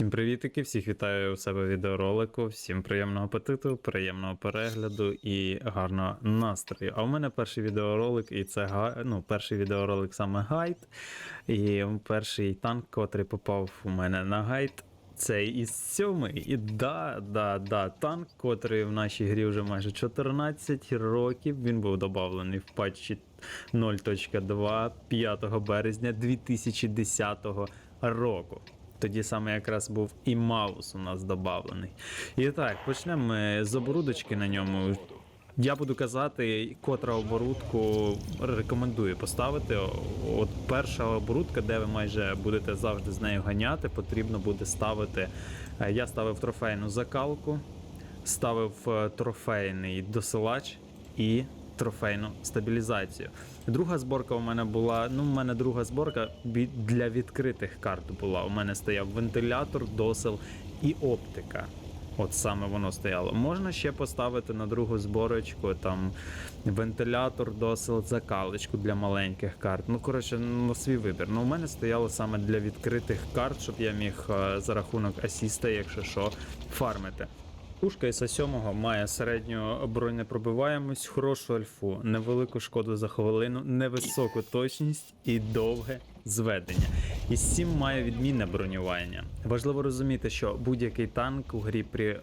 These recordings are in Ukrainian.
Всім привітики, всіх вітаю у себе відеоролику. Всім приємного апетиту, приємного перегляду і гарного настрою. А у мене перший відеоролик, і це ну, перший відеоролик саме гайд. І перший танк, котрий попав у мене на гайд. Цей із сьомий. І да, да, да, танк, котрий в нашій грі вже майже 14 років. Він був додавлений в патчі 0.2 5 березня 2010 року. Тоді саме якраз був і Маус у нас додавлений. І так, почнемо ми з оборудочки на ньому. Я буду казати, котра оборудку рекомендую поставити. От перша оборудка, де ви майже будете завжди з нею ганяти, потрібно буде ставити. е, Я ставив трофейну закалку, ставив е, трофейний досилач і трофейну стабілізацію. Друга зборка у мене була. Ну, у мене друга зборка для відкритих карт була. У мене стояв вентилятор, досил і оптика. От саме воно стояло. Можна ще поставити на другу зборочку там вентилятор, досил, закалочку для маленьких карт. Ну, коротше, на свій вибір. Ну, у мене стояло саме для відкритих карт, щоб я міг е, за рахунок асіста, якщо що, фармити. Пушка ІС-7 має середню бронепробиваємость, хорошу альфу, невелику шкоду за хвилину, невисоку точність і довге зведення. І 7 має відмінне бронювання. Важливо розуміти, що будь-який танк у грі при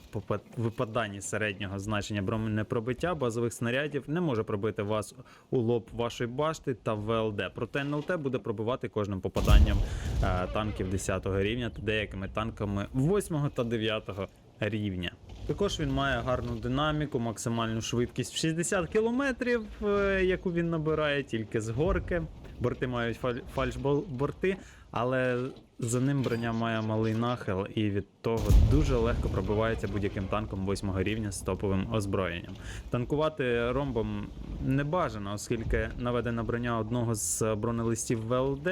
випаданні середнього значення бронепробиття базових снарядів не може пробити вас у лоб вашої башти та ВЛД. Проте НЛТ буде пробивати кожним попаданням е, танків 10 рівня та деякими танками 8 та 9 рівня. Також він має гарну динаміку, максимальну швидкість в 60 км, яку він набирає тільки з горки. Борти мають фаль- фальшборти, але за ним броня має малий нахил і від того дуже легко пробивається будь-яким танком 8 рівня з топовим озброєнням. Танкувати ромбом не бажано, оскільки наведена броня одного з бронелистів ВЛД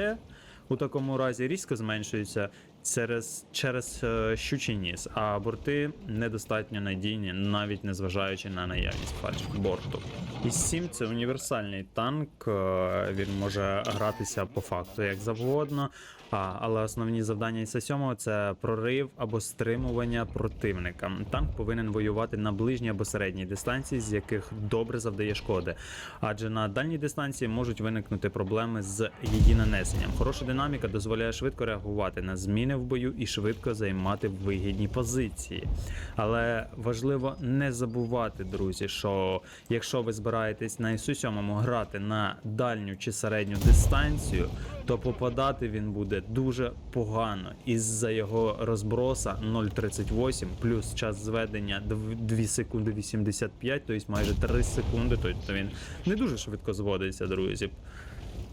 у такому разі різко зменшується через, через е, щучий ніс, а борти недостатньо надійні, навіть незважаючи на наявність фальшборту. І 7 це універсальний танк, е, він може гратися по факту як завгодно. А, але основні завдання іс 7 це прорив або стримування противника. Танк повинен воювати на ближній або середній дистанції, з яких добре завдає шкоди. Адже на дальній дистанції можуть виникнути проблеми з її нанесенням. Хороша динаміка дозволяє швидко реагувати на зміни в бою і швидко займати вигідні позиції. Але важливо не забувати, друзі, що якщо ви збираєтесь на ісу 7 грати на дальню чи середню дистанцію, то попадати він буде дуже погано. Із-за його розброса 0.38 плюс час зведення дв- 2 секунди 85, тобто майже 3 секунди. Тобто він не дуже швидко зводиться, друзі.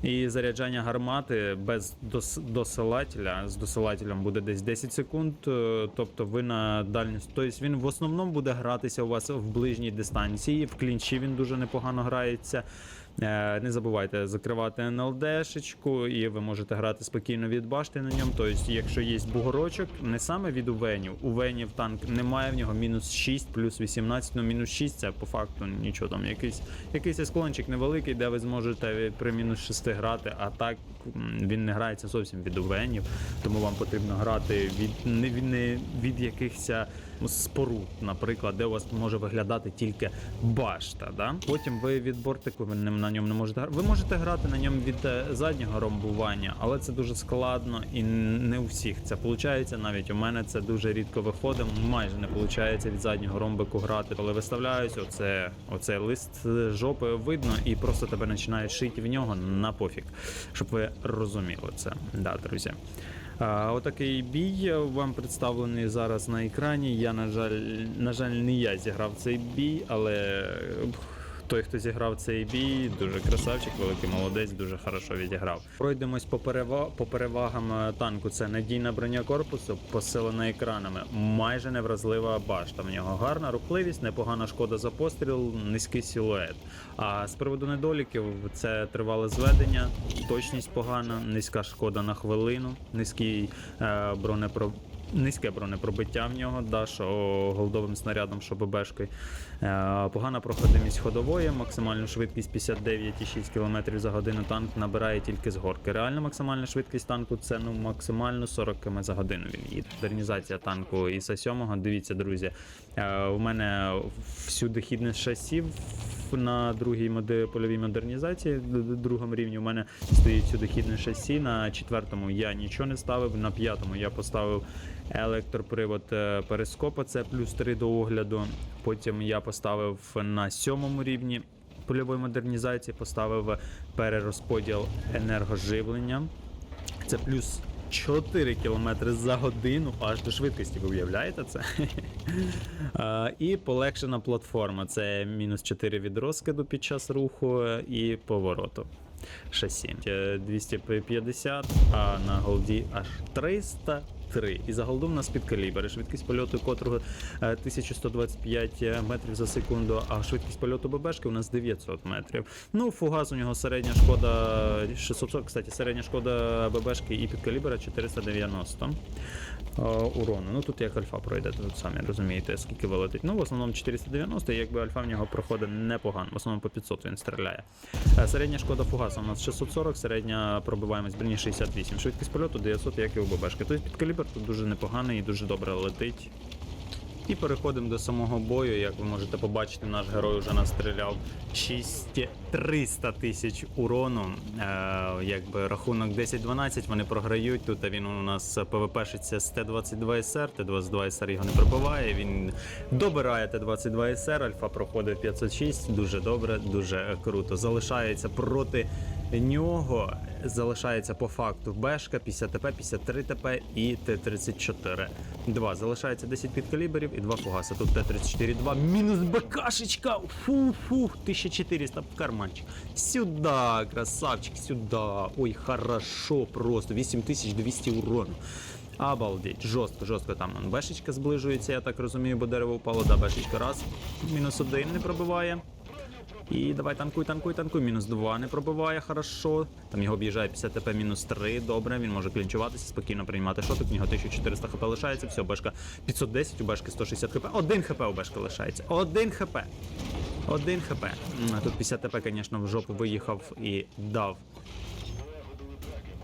І заряджання гармати без дос- досилателя з досилателем буде десь 10 секунд. е, Тобто ви на дальню. Тобто він в основному буде гратися у вас в ближній дистанції. В клінчі він дуже непогано грається. Е, Не забувайте закривати НЛДшечку, і ви можете грати спокійно від башти на ньому. Тобто, якщо є бугорочок, не саме від увенів. Увенів танк немає в нього мінус 6 плюс 18, ну мінус 6 це по факту нічого там. Якийсь якийсь склончик невеликий, де ви зможете при мінус 6 грати, а так він не грається зовсім від увенів, тому вам потрібно грати від не не від якихось споруд, наприклад, де у вас може виглядати тільки башта. Да? Потім ви від бортику ви на ньому не можете грати. Ви можете грати на ньому від е, заднього ромбування, але це дуже складно і не у всіх це виходить. Навіть у мене це дуже рідко виходить, майже не виходить від заднього ромбику грати. Коли виставляюсь, оце, оце лист жопи видно і просто тебе починають шити в нього на пофіг, щоб ви розуміли це. Да, друзі. Отакий бій вам представлений зараз на екрані. Я, на жаль, на жаль, не я зіграв цей бій, але е, той, хто зіграв цей бій, дуже красавчик, великий молодець, дуже хорошо відіграв. Пройдемось по, перева... по перевагам е, танку. Це надійна броня корпусу, посилена екранами, майже невразлива башта. В нього гарна рухливість, непогана шкода за постріл, низький силует. А з приводу недоліків це тривале зведення, точність погана, низька шкода на хвилину, низький е, бронепро Низьке бронепробиття в нього, да, що голдовим снарядом, що ББшкою. Е, Погана проходимість ходової, максимальну швидкість 59,6 км за годину танк набирає тільки з горки. Реальна максимальна швидкість танку це ну максимально 40 км за годину. Він їде. Модернізація танку іса 7 Дивіться, друзі, е, у мене всюди хідність шасів на другій моди, польовій модернізації, другому рівні у мене стоїть сюди хідне шасі. На четвертому я нічого не ставив. На п'ятому я поставив електропривод е, перископа, це плюс 3 до огляду. Потім я поставив на сьомому рівні польової модернізації, поставив перерозподіл енергоживлення. Це плюс 4 км за годину аж до швидкості. Ви уявляєте це? І полегшена платформа. Це мінус 4 від розкиду під час руху е, і повороту. Шасі. Е, 250, а на голді аж 303. І за голду в нас підкалібр. Швидкість польоту котрого е, 1125 метрів за секунду, а швидкість польоту ББшки у нас 900 метрів. Ну, фугас у нього середня шкода 640, кстати, середня шкода ББшки і підкалібра 490 е, урону. Ну тут як альфа пройде, тут самі розумієте, скільки вилетить. Ну, в основному 490, і якби альфа в нього проходить непогано. В основному по 500 він стріляє. Е, Середня шкода фугаса у нас 640, середня пробиваємось броні 68. Швидкість польоту 900, як і у ББшки. Тобто підкалібр тут дуже непоганий і дуже добре летить. І переходимо до самого бою. Як ви можете побачити, наш герой вже настріляв 6300 тисяч урону. Е, якби рахунок 10-12 вони програють. Тут а він у нас ПВПшиться з Т-22 СР. Т-22 СР його не пробиває. Він добирає Т-22 СР. Альфа проходить 506. Дуже добре, дуже круто. Залишається проти нього. Залишається по факту Бешка, 50 ТП, 53 ТП і Т-34. 2. Залишається 10 підкаліберів і 2 фугаси. Тут Т-34, 2. Мінус БКшечка. Фу-фу, 1400 в карманчик. Сюда, красавчик, сюда. Ой, хорошо просто. 8200 урону. Обалдеть, жорстко, жорстко там бешечка зближується, я так розумію, бо дерево впало. Да, бешечка раз. Мінус один не пробиває. І давай танкуй, танкуй, танкуй. Мінус 2 не пробиває, хорошо. Там його об'їжджає 50 ТП, мінус 3. Добре, він може клінчуватися, спокійно приймати шотик. В нього 1400 хп лишається. Все, бешка 510, у бешки 160 хп. Один хп у бешки лишається. Один хп. Один хп. Тут 50 ТП, звісно, в жопу виїхав і дав.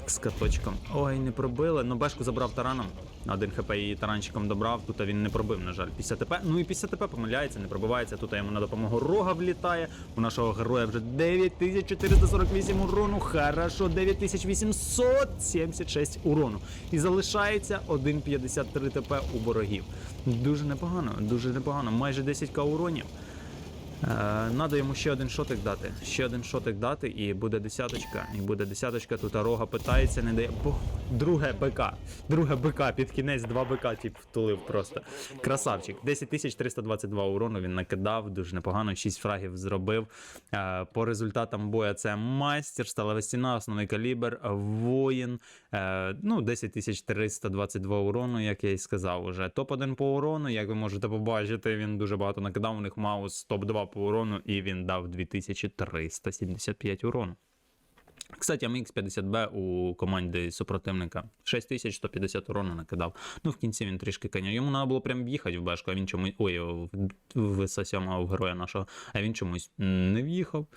З каточком. Ой, не пробили. Ну, бешку забрав тараном. Один хп і таранчиком добрав. Тут він не пробив, на жаль. 50 ТП. Ну і 50 ТП помиляється, не пробивається. Тут йому на допомогу рога влітає. У нашого героя вже 9448 урону. Хорошо, 9876 урону. І залишається 1,53 ТП у ворогів. Дуже непогано, дуже непогано. Майже 10к уронів. Е, Надо йому ще один шотик дати. Ще один шотик дати, і буде десяточка. І буде десяточка. Тут рога питається, не дає. Друге БК. Друге БК під кінець, два БК тип втулив просто. Красавчик. 10322 урону він накидав, дуже непогано. 6 фрагів зробив. Е, По результатам бою це майстер, сталева стіна, основний калібр, воїн. Е, Ну, 10322 урону, як я і сказав уже. Топ-1 по урону, як ви можете побачити, він дуже багато накидав. У них Маус топ-2 по урону, і він дав 2375 урону. Кстати, MX50B у команді супротивника 6150 урону накидав. Ну, в кінці він трішки коня. Йому треба було прям в'їхати в бешку, а він чомусь. Ой, в, в СА7 в героя нашого, а він чомусь не в'їхав.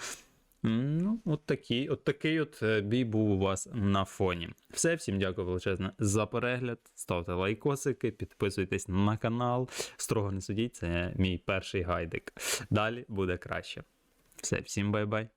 Ну, от такий, от такий от е, бій був у вас на фоні. Все, всім дякую величезне за перегляд. Ставте лайкосики, підписуйтесь на канал. Строго не судіть, це мій перший гайдик. Далі буде краще. Все, всім бай-бай.